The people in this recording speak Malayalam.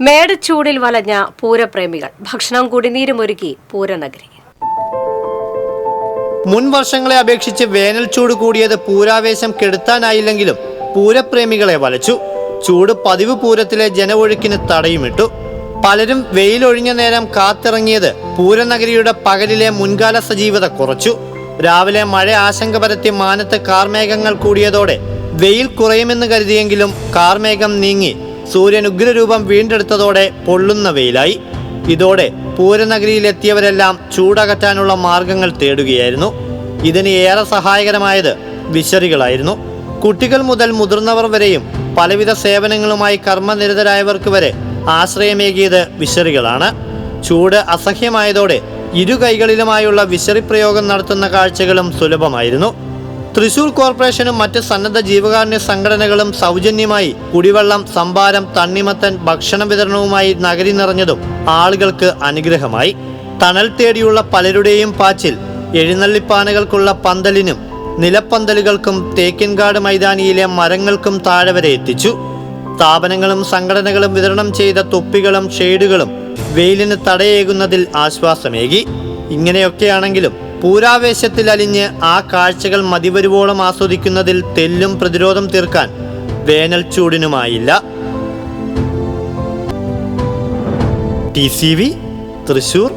മേടച്ചൂടിൽ വലഞ്ഞ പൂരപ്രേമികൾ. ഭക്ഷണം കുടിനീരുമൊരുക്കി പൂരനഗരി. മുൻ വർഷങ്ങളെ അപേക്ഷിച്ച് വേനൽ ചൂട് കൂടിയത് പൂരാവേശം കെടുത്താനായില്ലെങ്കിലും പൂരപ്രേമികളെ വലച്ചു. ചൂട് പതിവ് പൂരത്തിലെ ജനഒഴുക്കിന് തടയുമിട്ടു. പലരും വെയിലൊഴിഞ്ഞ നേരം കാത്തിറങ്ങിയത് പൂരനഗരിയുടെ പകലിലെ മുൻകാല സജീവത കുറച്ചു. രാവിലെ മഴ ആശങ്ക പരത്തി മാനത്ത് കാർമേഘങ്ങൾ കൂടിയതോടെ വെയിൽ കുറയുമെന്ന് കരുതിയെങ്കിലും കാർമേഘം നീങ്ങി. സൂര്യൻ ഉഗ്രരൂപം വീണ്ടെടുത്തതോടെ പൊള്ളുന്ന വെയിലായി. ഇതോടെ പൂരനഗരിയിലെത്തിയവരെല്ലാം ചൂടകറ്റാനുള്ള മാർഗങ്ങൾ തേടുകയായിരുന്നു. ഇതിന് ഏറെ സഹായകരമായത് വിശറികളായിരുന്നു. കുട്ടികൾ മുതൽ മുതിർന്നവർ വരെയും പലവിധ സേവനങ്ങളുമായി കർമ്മനിരതരായവർക്ക് വരെ ആശ്രയമേകിയത് വിശറികളാണ്. ചൂട് അസഹ്യമായതോടെ ഇരു കൈകളിലുമായുള്ള വിശറി പ്രയോഗം നടത്തുന്ന കാഴ്ചകളും സുലഭമായിരുന്നു. തൃശൂർ കോർപ്പറേഷനും മറ്റ് സന്നദ്ധ ജീവകാരുണ്യ സംഘടനകളും സൗജന്യമായി കുടിവെള്ളം സംഭാരം തണ്ണിമത്തൻ ഭക്ഷണ വിതരണവുമായി നഗരി നിറഞ്ഞതും ആളുകൾക്ക് അനുഗ്രഹമായി. തണൽ തേടിയുള്ള പലരുടെയും പാച്ചിൽ എഴുന്നള്ളിപ്പാനകൾക്കുള്ള പന്തലിനും നിലപ്പന്തലുകൾക്കും തേക്കിൻകാട് മൈതാനിയിലെ മരങ്ങൾക്കും താഴെ വരെ എത്തിച്ചു. സ്ഥാപനങ്ങളും സംഘടനകളും വിതരണം ചെയ്ത തൊപ്പികളും ഷെയ്ഡുകളും വെയിലിന് തടയേകുന്നതിൽ ആശ്വാസമേകി. ഇങ്ങനെയൊക്കെയാണെങ്കിലും പൂരാവേശത്തിൽ അലിഞ്ഞ് ആ കാഴ്ചകൾ മതിവരുവോളം ആസ്വദിക്കുന്നതിൽ തെല്ലും പ്രതിരോധം തീർക്കാൻ വേനൽ ചൂടിനുമായില്ല. T C V Thrissur